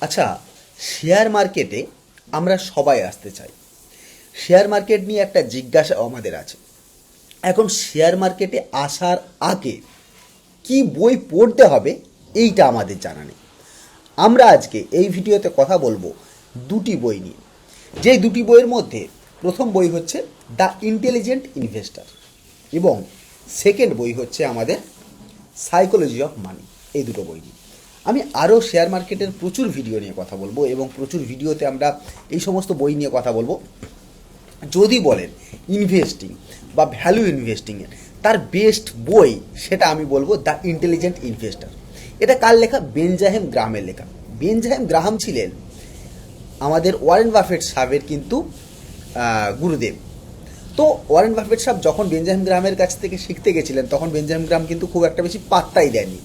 আচ্ছা শেয়ার মার্কেটে আমরা সবাই আসতে চাই। শেয়ার মার্কেট নিয়ে একটা জিজ্ঞাসা আমাদের আছে। এখন শেয়ার মার্কেটে আসার আগে কি বই পড়তে হবে এইটা আমাদের জানা নেই। আমরা আজকে এই ভিডিওতে কথা বলব দুটি বই নিয়ে। যেই দুটি বইয়ের মধ্যে প্রথম বই হচ্ছে দ্য ইন্টেলিজেন্ট ইনভেস্টার এবং সেকেন্ড বই হচ্ছে আমাদের সাইকোলজি অফ মানি। এই দুটো বই নিয়ে। আমি আরও শেয়ার মার্কেটের প্রচুর ভিডিও নিয়ে কথা বলব এবং প্রচুর ভিডিওতে আমরা এই সমস্ত বই নিয়ে কথা বলব। যদি বলেন ইনভেস্টিং বা ভ্যালু ইনভেস্টিংয়ের তার বেস্ট বই সেটা আমি বলব দ্য ইন্টেলিজেন্ট ইনভেস্টার এটা কার লেখা? বেনজাহেম গ্রামের লেখা। বেনজাহেম গ্রাহাম ছিলেন আমাদের ওয়ারেন বাফেট সাহেবের কিন্তু গুরুদেব। তো ওয়ারেন বাফেট সাহেব যখন বেঞ্জামিন গ্রামের কাছ থেকে শিখতে গেছিলেন, তখন বেঞ্জামিন গ্রাম কিন্তু খুব একটা বেশি পাত্তাই দেননি।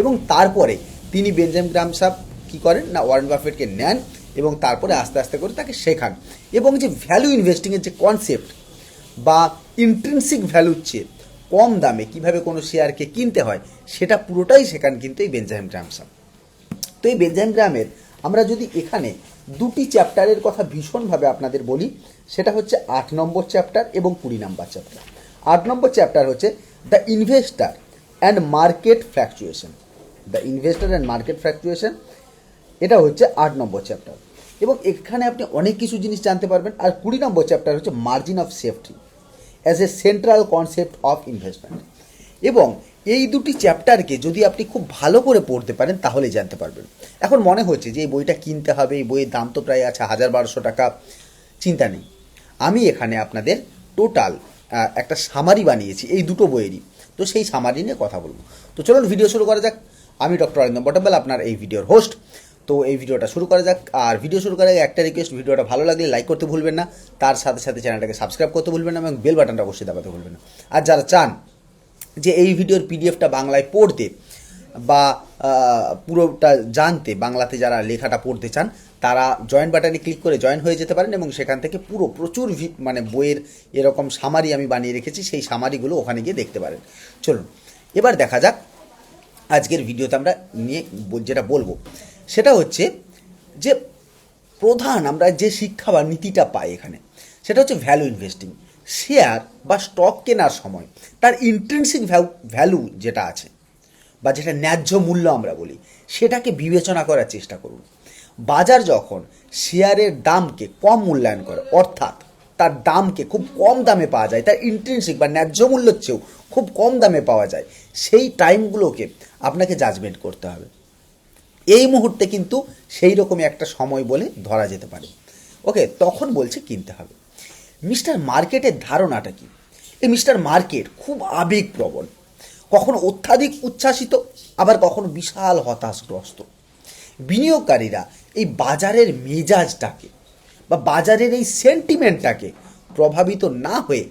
এবং তারপরে তিনি বেঞ্জামিন গ্রাম সাহেব কী করেন? না, ওয়ারেন বাফেটকে নেন এবং তারপরে আস্তে আস্তে করে তাকে শেখান। এবং যে ভ্যালু ইনভেস্টিংয়ের যে কনসেপ্ট বা ইন্ট্রেন্সিক ভ্যালুর চেয়ে কম দামে কীভাবে কোনো শেয়ারকে কিনতে হয়, সেটা পুরোটাই শেখান কিন্তু এই বেঞ্জামিন গ্রাম সাহেব। তো এই বেঞ্জামিন গ্রামের আমরা যদি এখানে দুটি চ্যাপ্টারের কথা ভীষণভাবে আপনাদের বলি, সেটা হচ্ছে আট নম্বর চ্যাপ্টার এবং কুড়ি নম্বর চ্যাপ্টার আট নম্বর চ্যাপ্টার হচ্ছে the investor and market fluctuation the investor and market fluctuation এটা হচ্ছে আট নম্বর চ্যাপ্টার এবং এখানে আপনি অনেক কিছু জিনিস জানতে পারবেন। আর কুড়ি নম্বর চ্যাপ্টার হচ্ছে margin of safety as a central concept of investment এবং এই দুটি চ্যাপ্টারকে যদি আপনি খুব ভালো করে পড়তে পারেন তাহলে জানতে পারবেন। এখন মনে হচ্ছে যে এই বইটা কিনতে হবে, এই বইয়ের দাম তো প্রায় আছে হাজার বারোশো টাকা। চিন্তা নেই। আমি এখানে আপনাদের টোটাল একটা সামারি বানিয়েছি, এই দুটো বইয়েরই। তো সেই সামারি নিয়ে কথা বলব। তো চলুন ভিডিও শুরু করা যাক। আমি ডক্টর অরিন্দম বটবেল আপনার এই ভিডিওর হোস্ট তো এই ভিডিওটা শুরু করা যাক। আর ভিডিও শুরু করার আগে একটা রিকোয়েস্ট ভিডিওটা ভালো লাগলে লাইক করতে ভুলবেন না। তার সাথে সাথে চ্যানেলটাকে সাবস্ক্রাইব করতে ভুলবেন না এবং বেল বাটনটা অবশ্যই দাবাতে ভুলবেন না। আর যারা চান যে এই ভিডিওর পিডিএফটা বাংলায় পড়তে বা পুরোটা জানতে, বাংলাতে যারা লেখাটা পড়তে চান, তারা জয়েন বাটনে ক্লিক করে জয়েন হয়ে যেতে পারেন এবং সেখান থেকে পুরো প্রচুর মানে বইয়ের এরকম সামারি আমি বানিয়ে রেখেছি। সেই সামারিগুলো ওখানে গিয়ে দেখতে পারেন। চলুন, এবার দেখা যাক আজকের ভিডিওতে আমরা নিয়ে যেটা বলব, সেটা হচ্ছে যে প্রধান আমরা যে শিক্ষা বা নীতিটা পাই এখানে, সেটা হচ্ছে ভ্যালু ইনভেস্টিং শেয়ার বা স্টক কেনার সময়, তার ইন্ট্রেন্সিক ভ্যালু যেটা আছে, বা যেটা ন্যায্য মূল্য আমরা বলি, সেটাকে বিবেচনা করার চেষ্টা করুন। বাজার যখন শেয়ারের দামকে কম মূল্যায়ন করে, অর্থাৎ তার দামকে খুব কম দামে পাওয়া যায়, তার ইন্ট্রেন্সিক বা ন্যায্য মূল্যের চেয়েও খুব কম দামে পাওয়া যায়, সেই টাইমগুলোকে আপনাকে জাজমেন্ট করতে হবে। এই মুহূর্তে কিন্তু সেই রকমই একটা সময় বলে ধরা যেতে পারে। ওকে, তখন বলছে কিনতে হবে। মিস্টার মার্কেটের ধারণাটা কি? এই মিস্টার মার্কেট খুব আবেগপ্রবণ, কখনো অত্যাধিক উচ্ছ্বাসিত, আবার কখনো বিশাল হতাশগ্রস্ত। বিনিয়োগকারীরা এই বাজারের মেজাজটাকে বা বাজারের এই সেন্টিমেন্টটাকে প্রভাবিত না হয়ে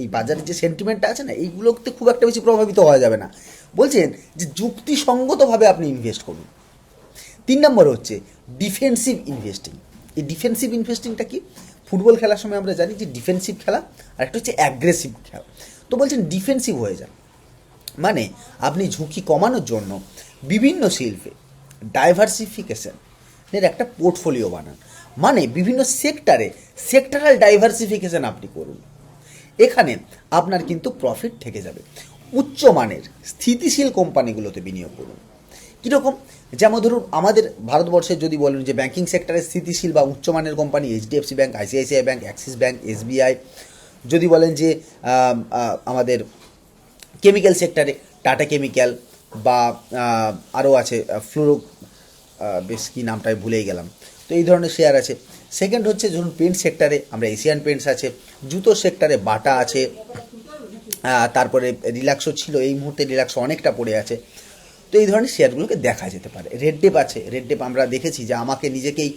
এই বাজারের যে সেন্টিমেন্টটা আছে না, এইগুলোতে খুব একটা বেশি প্রভাবিত হওয়া যাবে না। বলছেন যে যুক্তিসঙ্গতভাবে আপনি ইনভেস্ট করুন। তিন নম্বর হচ্ছে ডিফেন্সিভ ইনভেস্টিং এই ডিফেন্সিভ ইনভেস্টিংটা কি? ফুটবল খেলার সময় আমরা জানি যে ডিফেন্সিভ খেলা, আর একটা হচ্ছে অ্যাগ্রেসিভ খেলা। তো বলছেন ডিফেন্সিভ হয়ে যান। মানে আপনি ঝুঁকি কমানোর জন্য বিভিন্ন শিল্পে ডাইভার্সিফিকেশন এর একটা পোর্টফোলিও বানান। মানে বিভিন্ন সেক্টরে সেক্টরাল ডাইভার্সিফিকেশন আপনি করুন। এখানে আপনার কিন্তু প্রফিট থেকে যাবে। উচ্চমানের স্থিতিশীল কোম্পানিগুলোতে বিনিয়োগ করুন। কীরকম? যেমন ধরুন, আমাদের ভারতবর্ষে যদি বলেন যে ব্যাঙ্কিং সেক্টরে স্থিতিশীল বা উচ্চমানের company HDFC bank ICICI bank Axis bank SBI যদি বলেন যে আমাদের কেমিক্যাল সেক্টরে টাটা কেমিক্যাল বা আরও আছে ফ্লোরো বেশ কি নামটা আমি ভুলেই গেলাম। তো এই ধরনের শেয়ার আছে। সেকেন্ড হচ্ছে, ধরুন পেন্ট সেক্টরে আমরা এশিয়ান পেন্টস আছে, জুতো সেক্টরে বাটা আছে তারপরে রিল্যাক্সও ছিল, এই মুহূর্তে রিল্যাক্সও অনেকটা পড়ে আছে। তো এই ধরনের শেয়ারগুলোকে দেখা যেতে পারে। রেড ডেপ আছে রেড ডেপ আমরা দেখেছি যে আমাকে নিজেকেই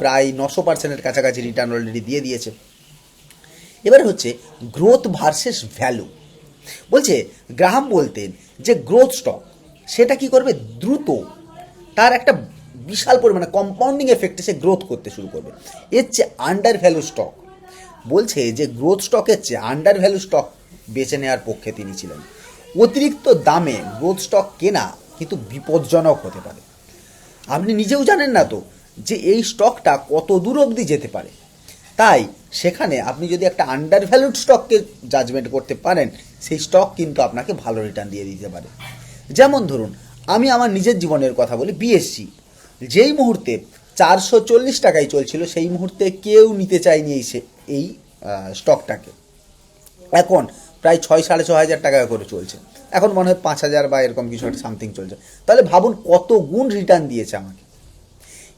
প্রায় নশো পার্সেন্টের কাছাকাছি রিটার্ন অলরেডি দিয়ে দিয়েছে। এবার হচ্ছে গ্রোথ ভার্সেস ভ্যালু বলছে, গ্রাহাম বলতেন যে গ্রোথ স্টক সেটা কি করবে? দ্রুত, তার একটা বিশাল পরিমাণে কম্পাউন্ডিং এফেক্টে সে গ্রোথ করতে শুরু করবে। এর চেয়ে আন্ডার ভ্যালু স্টক বলছে যে গ্রোথ স্টকের চেয়ে আন্ডার ভ্যালু স্টক বেছে নেওয়ার পক্ষে তিনি ছিলেন। অতিরিক্ত দামে গ্রোথ স্টক কেনা কিন্তু বিপজ্জনক হতে পারে। আপনি নিজেও জানেন না তো যে, এই স্টকটা কত দূর অবধি যেতে পারে। তাই সেখানে আপনি যদি একটা আন্ডার ভ্যালুড স্টককে জাজমেন্ট করতে পারেন, সেই স্টক কিন্তু আপনাকে ভালো রিটার্ন দিয়ে দিতে পারে। যেমন ধরুন, আমি আমার নিজের জীবনের কথা বলি বিএসসি যেই মুহূর্তে চারশো চল্লিশ টাকায় চলছিল, সেই মুহূর্তে কেউ নিতে চায়নি এই সে- এই স্টকটাকে। এখন প্রায় ছয়, সাড়ে ছ হাজার টাকা করে চলছে। এখন মনে হয় পাঁচ হাজার বা এরকম কিছু একটা সামথিং চলছে। তাহলে ভাবুন কত গুণ রিটার্ন দিয়েছে আমাকে।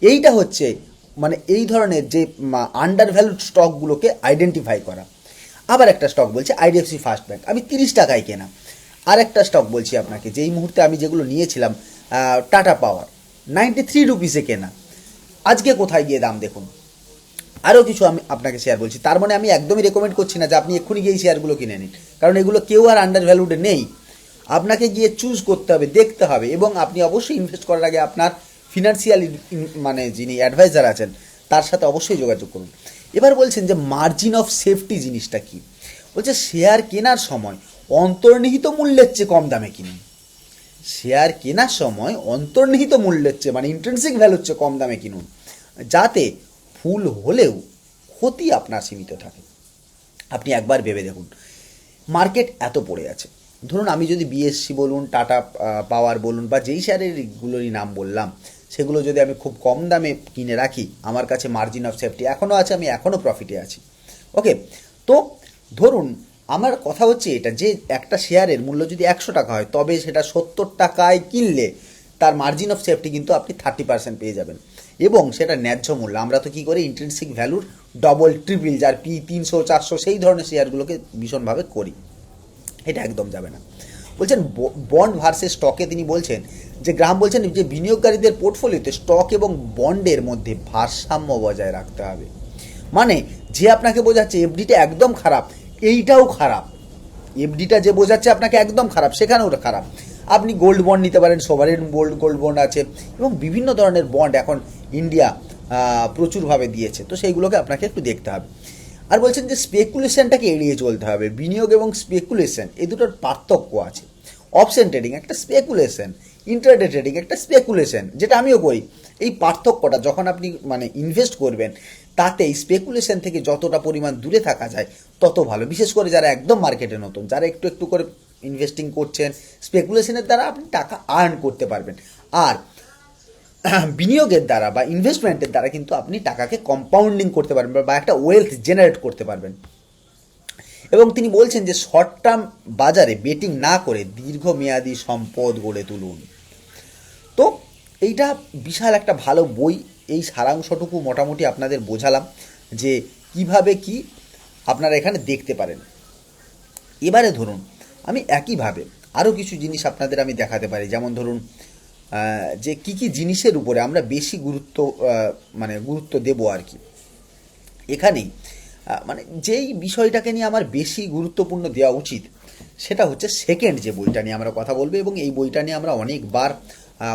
এইটা হচ্ছে মানে এই ধরনের যে আন্ডার ভ্যালুড স্টকগুলোকে আইডেন্টিফাই করা। আবার একটা স্টক বলছে আইডিএফসি ফার্স্ট ব্যাংক আমি তিরিশ টাকায় কেনা। আর একটা স্টক বলছি আপনাকে, যেই মুহূর্তে আমি যেগুলো নিয়েছিলাম টাটা পাওয়ার নাইনটি থ্রি রুপিসে কেনা। আজকে কোথায় গিয়ে দাম দেখুন। আরও কিছু আমি আপনাকে শেয়ার বলছি। তার মানে আমি একদমই রেকমেন্ড করছি না যে আপনি এক্ষুনি গিয়ে শেয়ারগুলো কিনে নিন। কারণ এগুলো কেউ আর আন্ডার ভ্যালুডে নেই। আপনাকে গিয়ে চুজ করতে হবে, দেখতে হবে এবং আপনি অবশ্যই ইনভেস্ট করার আগে আপনার ফিনান্সিয়াল মানে যিনি অ্যাডভাইজার আছেন, তার সাথে অবশ্যই যোগাযোগ করুন। এবার বলছেন যে মার্জিন অফ সেফটি জিনিসটা কি? বলছে শেয়ার কেনার সময় অন্তর্নিহিত মূল্যের চেয়ে কম দামে কিনুন। শেয়ার কেনার সময় অন্তর্নিহিত মূল্যের চেয়ে মানে ইন্ট্রেন্সিক ভ্যালুর চেয়ে কম দামে কিনুন, যাতে ভুল হলেও ক্ষতি আপনার সীমিত থাকে। আপনি একবার ভেবে দেখুন মার্কেট এত পড়ে আছে। ধরুন আমি যদি বিএসসি বলুন টাটা পাওয়ার বলুন বা যেই শেয়ারেরগুলোরই নাম বললাম, সেগুলো যদি আমি খুব কম দামে কিনে রাখি, আমার কাছে মার্জিন অফ সেফটি এখনও আছে, আমি এখনও প্রফিটে আছি। ওকে তো ধরুন আমার কথা হচ্ছে এটা যে একটা শেয়ারের মূল্য যদি একশো টাকা হয়, তবে সেটা সত্তর টাকায় কিনলে তার মার্জিন অফ সেফটি কিন্তু আপনি থার্টি পার্সেন্ট পেয়ে যাবেন। এবং সেটা ন্যায্য মূল্য। আমরা তো কী করি? ইন্ট্রেন্সিক ভ্যালুর ডবল ট্রিপল যার পি তিনশো, চারশো, সেই ধরনের শেয়ারগুলোকে ভীষণভাবে করি। এটা একদম যাবে না। বলছেন বন্ড ভার্সেস স্টকে তিনি বলছেন যে গ্রাম বলছেন যে, বিনিয়োগকারীদের পোর্টফোলিওতে স্টক এবং বন্ডের মধ্যে ভারসাম্য বজায় রাখতে হবে। মানে যে আপনাকে বোঝাচ্ছে এফডিটা একদম খারাপ এইটাও খারাপ। এফডিটা যে বোঝাচ্ছে আপনাকে একদম খারাপ, সেখানেও খারাপ। আপনি গোল্ড বন্ড নিতে পারেন সোভারেন গোল্ড গোল্ড বন্ড আছে, এবং বিভিন্ন ধরনের বন্ড এখন ইন্ডিয়া প্রচুরভাবে দিয়েছে। তো সেইগুলোকে আপনাকে একটু দেখতে হবে। আর বলছেন যে স্পেকুলেশনটাকে এড়িয়ে চলতে হবে। বিনিয়োগ এবং স্পেকুলেশন এই দুটোর পার্থক্য আছে। অপশন ট্রেডিং একটা স্পেকুলেশন ইন্টারডে ট্রেডিং একটা স্পেকুলেশন যেটা আমিও করি। এই পার্থক্যটা যখন আপনি মানে ইনভেস্ট করবেন, তাতে স্পেকুলেশন থেকে যতটা পরিমাণ দূরে থাকা যায়, তত ভালো। বিশেষ করে যারা একদম মার্কেটে নতুন, যারা একটু একটু করে ইনভেস্টিং করছেন স্পেকুলেশনের দ্বারা আপনি টাকা আর্ন করতে পারবেন। আর বিনিয়োগের দ্বারা বা ইনভেস্টমেন্টের দ্বারা কিন্তু আপনি টাকাকে কম্পাউন্ডিং করতে পারবেন বা একটা ওয়েলথ জেনারেট করতে পারবেন। এবং তিনি বলছেন যে শর্ট টার্ম বাজারে বেটিং না করে দীর্ঘমেয়াদী সম্পদ গড়ে তুলুন। তো এইটা বিশাল একটা ভালো বই। এই সারাংশটুকু মোটামুটি আপনাদের বোঝালাম যে কীভাবে কি আপনারা এখানে দেখতে পারেন। এবারে ধরুন, আমি একইভাবে আরও কিছু জিনিস আপনাদের আমি দেখাতে পারি। যেমন ধরুন যে কি কি জিনিসের উপরে আমরা বেশি গুরুত্ব মানে গুরুত্ব দেবো আর কি। এখানেই মানে যেই বিষয়টাকে নিয়ে আমার বেশি গুরুত্বপূর্ণ দেওয়া উচিত, সেটা হচ্ছে সেকেন্ড যে বইটা নিয়ে আমরা কথা বলব এবং এই বইটা নিয়ে আমরা অনেকবার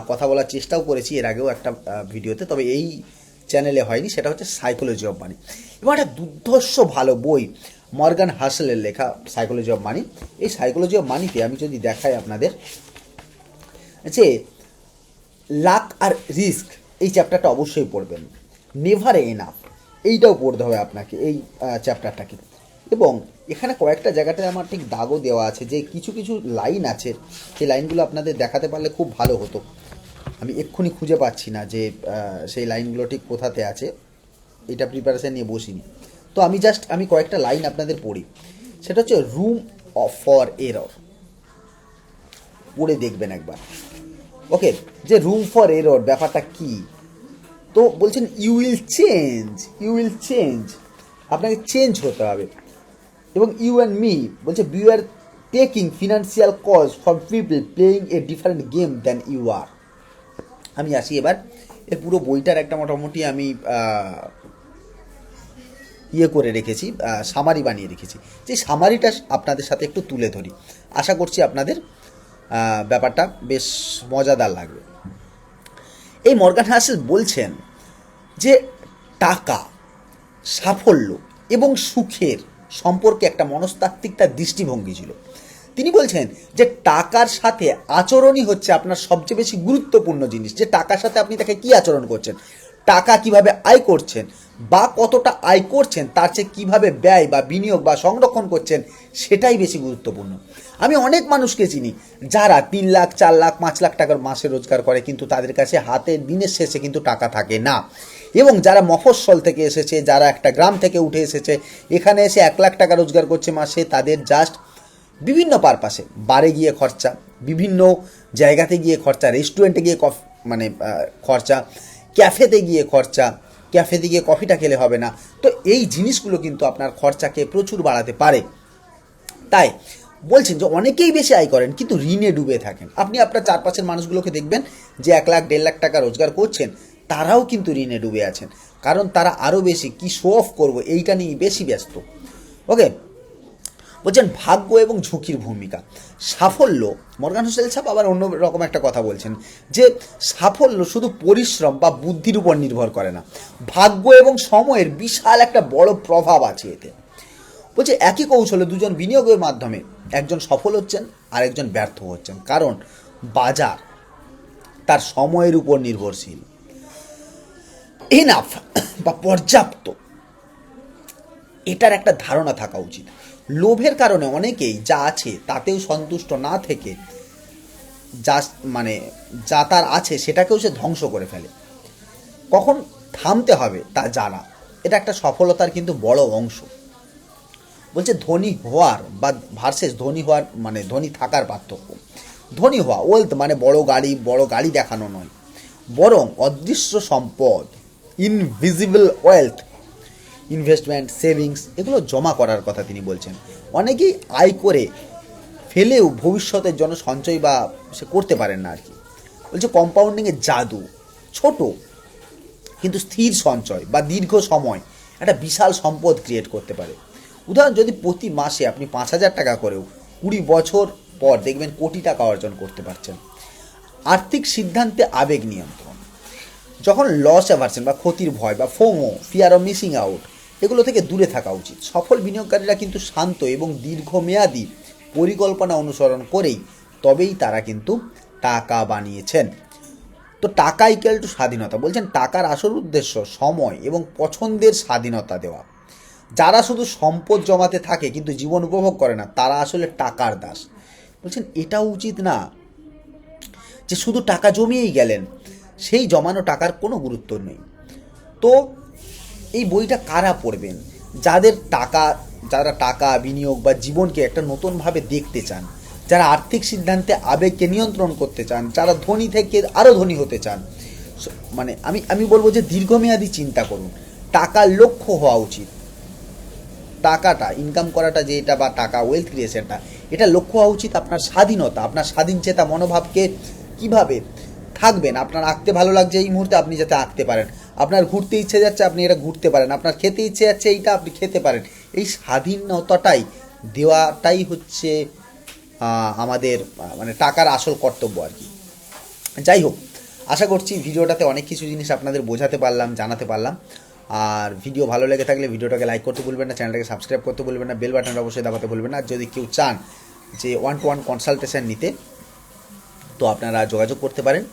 কথা বলার চেষ্টাও করেছি, এর আগেও একটা ভিডিওতে, তবে এই চ্যানেলে হয়নি, সেটা হচ্ছে সাইকোলজি অফ মানি এবং একটা দুর্ধর্ষ ভালো বই, মর্গান হাসলের লেখা সাইকোলজি অফ মানি এই সাইকোলজি অফ মানিতে আমি যদি দেখাই আপনাদের, যে লাক আর রিস্ক, এই চ্যাপ্টারটা অবশ্যই পড়বেন। নেভার এনাফ এইটাও পড়তে হবে আপনাকে, এই চ্যাপ্টারটাকে। এবং এখানে কয়েকটা জায়গাতে আমার ঠিক দাগও দেওয়া আছে, যে কিছু কিছু লাইন আছে সেই লাইনগুলো আপনাদের দেখাতে পারলে খুব ভালো হতো। আমি এক্ষুনি খুঁজে পাচ্ছি না যে সেই লাইনগুলো ঠিক কোথাতে আছে। এটা প্রিপারেশান নিয়ে বসিনি। তো আমি জাস্ট আমি কয়েকটা লাইন আপনাদের পড়ি। সেটা হচ্ছে রুম অফ ফর এরর পড়ে দেখবেন একবার। ওকে, যে রুম ফর এরর ব্যাপারটা কি? তো বলছেন you will change you will change আপনাকে চেঞ্জ হতে হবে। এবং ইউ অ্যান্ড মি বলছে you are taking financial cause for people playing a different game than you are আমি আসি এবার। এর পুরো বইটার একটা মোটামুটি আমি ইয়ে করে রেখেছি সামারি বানিয়ে রেখেছি। যে সামারিটা আপনাদের সাথে একটু তুলে ধরি। আশা করছি আপনাদের ব্যাপারটা বেশ মজাদার লাগবে। এই মর্গান হাসেল বলছেন যে টাকা, সাফল্য এবং সুখের সম্পর্কে একটা মনস্তাত্ত্বিক তার দৃষ্টিভঙ্গি ছিল। তিনি বলছেন যে টাকার সাথে আচরণই হচ্ছে আপনার সবচেয়ে বেশি গুরুত্বপূর্ণ জিনিস। যে টাকার সাথে আপনি তাকে কি আচরণ করছেন, টাকা কীভাবে আয় করছেন বা কতটা আয় করছেন, তার চেয়ে কীভাবে ব্যয় বা বিনিয়োগ বা সংরক্ষণ করছেন, সেটাই বেশি গুরুত্বপূর্ণ। আমি অনেক মানুষকে চিনি যারা তিন লাখ, চার লাখ, পাঁচ লাখ টাকার মাসে রোজগার করে, কিন্তু তাদের কাছে হাতে দিনের শেষে কিন্তু টাকা থাকে না। এবং যারা মফস্বল থেকে এসেছে, যারা একটা গ্রাম থেকে উঠে এসেছে, এখানে এসে এক লাখ টাকা রোজগার করছে মাসে, তাদের জাস্ট বিভিন্ন পারপাসে বারে গিয়ে খরচা, বিভিন্ন জায়গাতে গিয়ে খরচা রেস্টুরেন্টে গিয়ে কফ মানে খরচা ক্যাফেতে গিয়ে খরচা ক্যাফেতে গিয়ে কফিটা খেলে হবে না। তো এই জিনিসগুলো কিন্তু আপনার খরচাকে প্রচুর বাড়াতে পারে। তাই বলছেন যে অনেকেই বেশি আয় করেন, কিন্তু ঋণে ডুবে থাকেন। আপনি আপনার চারপাশের মানুষগুলোকে দেখবেন যে এক লাখ, দেড় লাখ টাকা রোজগার করছেন। তারাও কিন্তু ঋণে ডুবে আছেন। কারণ তারা আরও বেশি কি শো অফ করব, এইটা নিয়ে বেশি ব্যস্ত। ওকে বলছেন ভাগ্য এবং ঝুঁকির ভূমিকা। সাফল্য, মর্গান হোসেল সাহেব আবার অন্য রকম একটা কথা বলছেন, যে সাফল্য শুধু পরিশ্রম বা বুদ্ধির উপর নির্ভর করে না। ভাগ্য এবং সময়ের বিশাল একটা বড় প্রভাব আছে এতে। বলছে একই কৌশলে দুজন বিনিয়োগের মাধ্যমে একজন সফল হচ্ছেন আর একজন ব্যর্থ হচ্ছেন। কারণ বাজার তার সময়ের উপর নির্ভরশীল। এনাফ বা পর্যাপ্ত। এটার একটা ধারণা থাকা উচিত। লোভের কারণে অনেকেই যা আছে তাতেও সন্তুষ্ট না থেকে যা মানে যা তার আছে সেটাকেও সে ধ্বংস করে ফেলে। কখন থামতে হবে তা জানা। এটা একটা সফলতার কিন্তু বড় অংশ। বলছে ধনী হওয়ার বা ভার্সেস ধনী হওয়ার মানে ধনী থাকার পার্থক্য। ধনী হওয়া ওয়েলথ মানে বড় গাড়ি বড় গাড়ি দেখানো নয়। বরং অদৃশ্য সম্পদ ইনভিজিবল ওয়েলথ ইনভেস্টমেন্ট সেভিংস এগুলো জমা করার কথা তিনি বলছেন। অনেকেই আয় করে ফেলেও ভবিষ্যতের জন্য সঞ্চয় বা সে করতে পারেন না আর কি বলছে কম্পাউন্ডিংয়ের জাদু, ছোট, কিন্তু স্থির সঞ্চয় বা দীর্ঘ সময় একটা বিশাল সম্পদ ক্রিয়েট করতে পারে। উদাহরণ, যদি প্রতি মাসে আপনি পাঁচ হাজার টাকা করেও কুড়ি বছর পর দেখবেন কোটি টাকা অর্জন করতে পারছেন। আর্থিক সিদ্ধান্তে আবেগ নিয়ন্ত্রণ। যখন লস অ্যাভারশন বা ক্ষতির ভয় বা FOMO fear of missing out এগুলো থেকে দূরে থাকা উচিত। সফল বিনিয়োগকারীরা কিন্তু শান্ত এবং দীর্ঘমেয়াদী পরিকল্পনা অনুসরণ করেই তবেই তারা কিন্তু টাকা বানিয়েছেন। তো টাকা ইকুয়াল টু স্বাধীনতা, বলছেন টাকার আসল উদ্দেশ্য সময় এবং পছন্দের স্বাধীনতা দেওয়া। যারা শুধু সম্পদ জমাতে থাকে কিন্তু জীবন উপভোগ করে না, তারা আসলে টাকার দাস। বলছেন, এটাও উচিত না যে শুধু টাকা জমিয়েই গেলেন সেই জমানো টাকার কোনো গুরুত্ব নেই। তো এই বইটা কারা পড়বেন? যাদের টাকা, যারা টাকা বিনিয়োগ বা জীবনকে একটা নতুনভাবে দেখতে চান, যারা আর্থিক সিদ্ধান্তে আবেগকে নিয়ন্ত্রণ করতে চান, যারা ধনী থেকে আরও ধনী হতে চান মানে আমি আমি বলব যে দীর্ঘমেয়াদী চিন্তা করুন। টাকার লক্ষ্য হওয়া উচিত। টাকাটা ইনকাম করাটা যে এটা বা টাকা ওয়েলথ ক্রিয়েশনটা এটা লক্ষ্য হওয়া উচিত আপনার স্বাধীনতা, আপনার স্বাধীন চেতা মনোভাবকে কীভাবে থাকবেন। আপনার আঁকতে ভালো লাগছে এই মুহূর্তে আপনি যাতে আঁকতে পারেন। আপনার ঘুরতে ইচ্ছে যাচ্ছে আপনি এটা ঘুরতে পারেন। আপনার খেতে ইচ্ছে যাচ্ছে এইটা আপনি খেতে পারেন। এই স্বাধীনতাটাই, দেওয়াটাই হচ্ছে আমাদের মানে টাকার আসল কর্তব্য আর কি। যাই হোক, আশা করছি ভিডিওটাতে অনেক কিছু জিনিস আপনাদের বোঝাতে পারলাম, জানাতে পারলাম। আর ভিডিও ভালো লেগে থাকলে ভিডিওটাকে লাইক করতে ভুলবেন না, চ্যানেলটাকে সাবস্ক্রাইব করতে ভুলবেন না, বেল বাটনটা অবশ্যই দাবাতে ভুলবেন না। যদি কেউ চান যে ওয়ান টু ওয়ান কনসালটেশন নিতে, তো আপনারা যোগাযোগ করতে পারেন।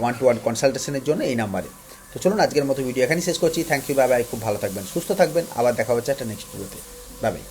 ওয়ান টু ওয়ান কনসালটেশনের জন্য এই নাম্বারে। তো চলুন আজকের মতো ভিডিও এখানেই শেষ করছি। থ্যাংক ইউ বাই খুব ভালো থাকবেন, সুস্থ থাকবেন। আবার দেখা হচ্ছে একটা নেক্সট ভিডিওতে বাই বাই